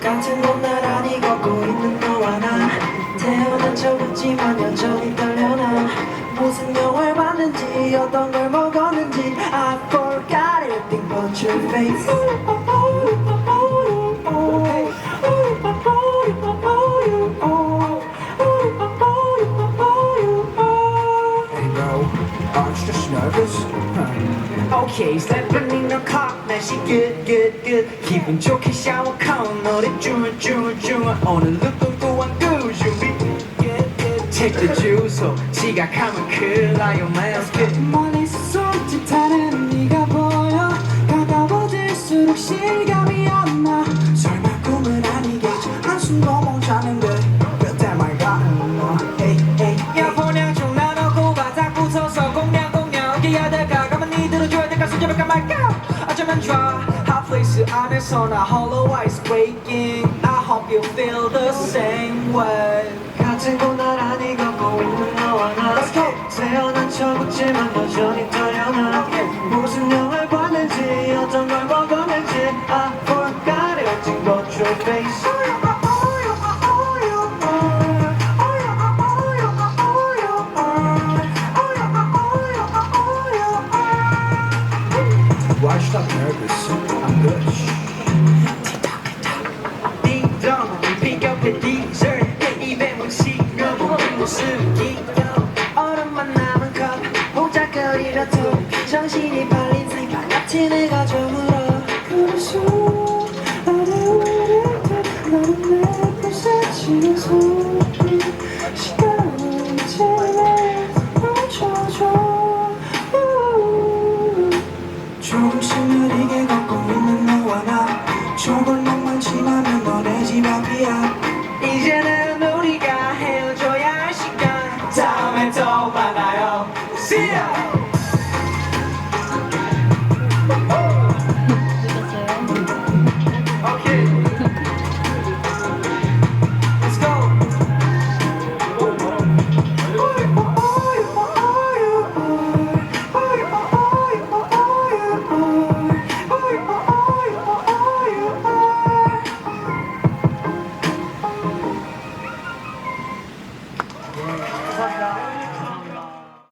같은 곳 나란히 걷고 있는 너와 나 태어난 적 없지만 여전히 떨려나 무슨 영화를 봤는지 어떤 걸 먹었는지 I forgot everything but your face aren't you? Okay, in the car, 날씨 good, good, good. 기분 좋게 샤워 콘 노래 쭈물쭈물쭈물 오늘 룩도 또한 good, good Take the 주소 지각하면 큰일 나요 man Let's 멀리서 손짓하는 네가 보여. 가까워질수록 실감이 안나. 설마 꿈은 아니겠지? 한숨 어쩌면 좋아 Hot place 안에서 나 hollow eyes quaking I hope you feel the same way 같은 곳 나란히 걷고 있는 너와 나 Let's go. 태어난 적 없지만 여전히 떨려나 무슨 영화를 봤는지 어떤 걸 먹었는지 I forgot everything but your face 정신이 팔린 생각 같이 내가 좀 울어 그래서 어려울 때 너는 내 부서지는 소리 시간 Yeah.